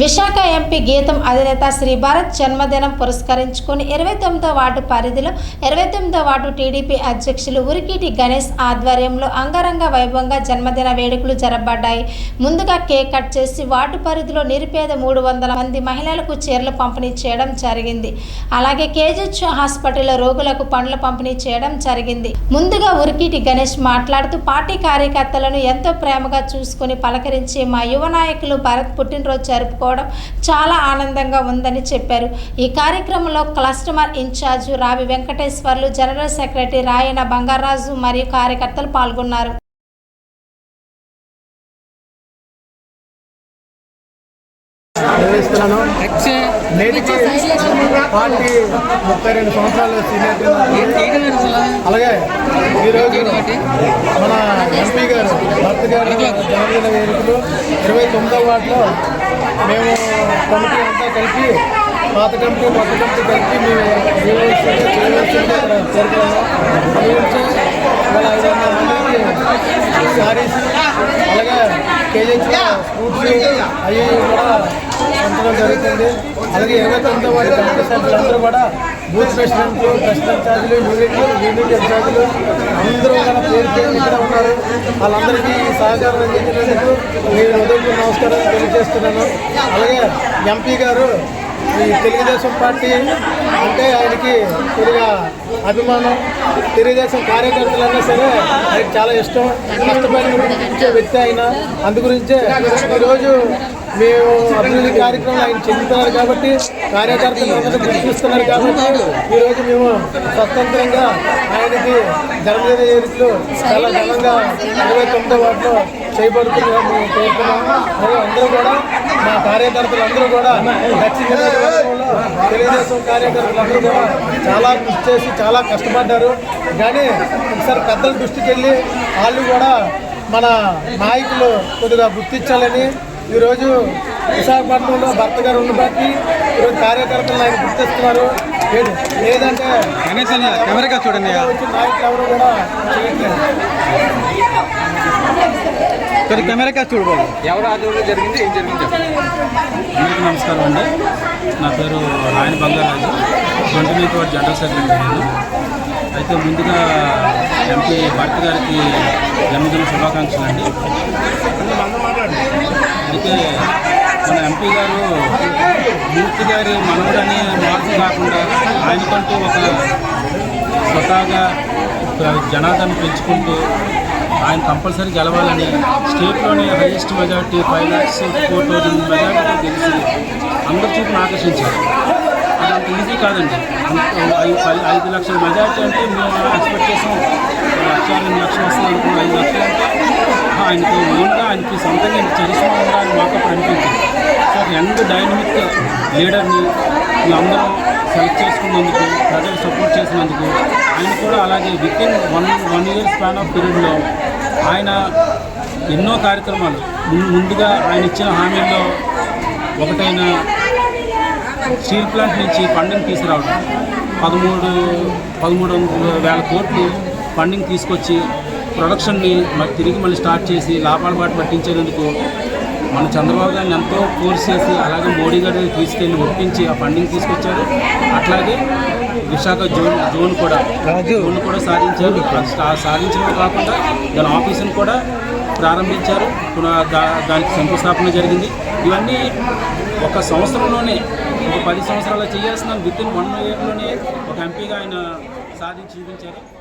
Visakha MP GITAM అధినేత శ్రీ భారత్ జన్మదినం పురస్కరించుకుని ఇరవై తొమ్మిదో వార్డు పరిధిలో ఇరవై తొమ్మిదో వార్డు టీడీపీ అధ్యక్షులు ఉరికిటి గణేష్ ఆధ్వర్యంలో అంగరంగ వైభవంగా జన్మదిన వేడుకలు జరపబడ్డాయి. ముందుగా కేక్ కట్ చేసి వార్డు పరిధిలో నిరుపేద మూడు వందల మంది మహిళలకు చీరలు పంపిణీ చేయడం జరిగింది. అలాగే కేజెచ్ హాస్పిటల్లో రోగులకు పండ్లు పంపిణీ చేయడం జరిగింది. ముందుగా ఉరికిటి గణేష్ మాట్లాడుతూ పార్టీ కార్యకర్తలను ఎంతో ప్రేమగా చూసుకుని పలకరించి మా యువ నాయకులు భరత్ పుట్టినరోజు జరుపుకో జరుపుకోవడం చాలా ఆనందంగా ఉందని చెప్పారు. ఈ కార్యక్రమంలో cluster incharge Ravi Venkateswarlu general secretary Rayana Bangaraju మరియు కార్యకర్తలు పాల్గొన్నారు. నిర్వహిస్తున్నాను నేటికి పార్టీ ముప్పై రెండు సంవత్సరాలు సీనియర్ అలాగే ఈరోజు మన ఎంపీ గారు భర్త గారు జన్మదిన వేడుకలు ఇరవై తొమ్మిదవ వార్డులో మేము కమిటీ అంతా కలిపి పాత కమిటీ కొత్త కమిటీ కలిపి మేము చేయవలసిందే చేయవలసిందే చేరుకున్నాము అందుగురించి ఇవాళ ఐదు వందల మందికి శారీస్ అలాగే కేజీహెచ్ ఫ్రూట్స్ అవి కూడా పంచడం జరుగుతుంది. అలాగే ఇరవై తొమ్మిదో వాటి కమిటీ సభ్యులందరూ కూడా బూత్ ప్రెసిడెంట్లు ప్రెసిడెంట్ ఛార్జీలు యూనిట్ యూనిట్ ఇన్ఛార్జీలు అందరూ కూడా పేరు పేరు ఇక్కడ ఉన్నారు. వాళ్ళందరికీ సహకారం అందించినందుకు నేను ఉదయం నమస్కారం తెలియజేస్తున్నాను. అలాగే ఎంపీ గారు ఈ తెలుగుదేశం పార్టీ అంటే ఆయనకి కొద్దిగా అభిమానం. తెలుగుదేశం కార్యకర్తలన్నా సరే ఆయనకి చాలా ఇష్టం. కష్టపడి వ్యక్తి ఆయన అందుగురించే ఈరోజు మేము అభివృద్ధి కార్యక్రమం ఆయన చెందుతున్నారు కాబట్టి కార్యకర్తలు అందరూ గుర్తిస్తున్నారు కాబట్టి ఈరోజు మేము స్వతంత్రంగా ఆయనకి జన్మదిన వేదికలు చాలా ఘనంగా ఇరవై తొమ్మిదో వాటిలో మరియు అందరూ కూడా మా కార్యకర్తలు అందరూ కూడా నియోజకవర్గంలో తెలుగుదేశం కార్యకర్తలు అందరూ కూడా చాలా కృషి చేసి చాలా కష్టపడ్డారు. కానీ ఒకసారి పెద్దల దృష్టికి వెళ్ళి వాళ్ళు కూడా మన నాయకులు కొద్దిగా గుర్తించాలని ఈరోజు విశాఖపట్నంలో భర్త గారు ఉన్న బట్టి ఈరోజు కార్యకర్తలు ఆయన గుర్తిస్తున్నారు? లేదంటే నాయకులు ఎవరు కూడా చేయట్లేదు. కొద్ది కెమెరాగా చూడబాబు ఎవరు ఆధ్వర్యంలో జరిగింది? ఏం జరిగింది. అందరికీ నమస్కారం అండి. నా పేరు Rayana Bangaraju. Twenty ninth ward general secretary నేను. అయితే ముందుగా ఎంపీ భారతి గారికి జన్మదిన శుభాకాంక్షలు అండి. అయితే మన ఎంపీ గారు మూర్తి గారి మనవడని మార్పు కాకుండా ఆయనకంటూ ఒక స్వతహాగా జనాదరణ పెంచుకుంటూ ఆయన కంపల్సరీ గెలవాలని స్టేట్లోనే highest majority five lakhs four thousand మెజార్టీతో గెలిచి అందరి చూపును ఆకర్షించారు. అది అంత ఈజీ కాదండి. ఐదు పది- ఐదు లక్షల మెజార్టీ అంటే మేము ఎక్స్పెక్ట్ చేసాం లక్ష రెండు లక్షలు వస్తాయి అనుకున్న ఐదు లక్షలు అంటే ఆయనకి ఆయనకు ఓన్గా ఆయనకి సొంతంగా ఇంత చరిష్మా ఉండాలని మాకు అప్పుడు అనిపించింది. సో ఒక యంగ్ డైనమిక్ లీడర్ని మేమందరం సెలెక్ట్ చేసుకున్నందుకు ప్రజలు సపోర్ట్ చేసినందుకు ఆయన కూడా అలాగే with in one one year span of పీరియడ్లో ఆయన ఎన్నో కార్యక్రమాలు. ముందుగా ఆయన ఇచ్చిన హామీల్లో ఒకటైన స్టీల్ ప్లాంట్ నుంచి ఫండింగ్ తీసుకురావడం. పదమూడు పదమూడు వందల వేల కోట్లు ఫండింగ్ తీసుకొచ్చి ప్రొడక్షన్ని తిరిగి మళ్ళీ స్టార్ట్ చేసి లాభాల బాట పట్టించేందుకు మన చంద్రబాబు గారిని ఎంతో ఫోర్స్ చేసి అలాగే మోడీ గారు తీసుకెళ్ళి ఒప్పించి ఆ ఫండింగ్ తీసుకొచ్చారు. అట్లాగే విశాఖ జోన్ జోన్ కూడా జోన్ కూడా సాధించారు. సా- సాధించడమే కాకుండా దాని ఆఫీసును కూడా ప్రారంభించారు. దానికి శంకుస్థాపన జరిగింది. ఇవన్నీ ఒక సంవత్సరంలోనే ఒక పది సంవత్సరాలు చేయాల్సిన విత్ ఇన్ వన్ ఇయర్లోనే ఒక ఎంపీగా ఆయన సాధించి చూపించారు.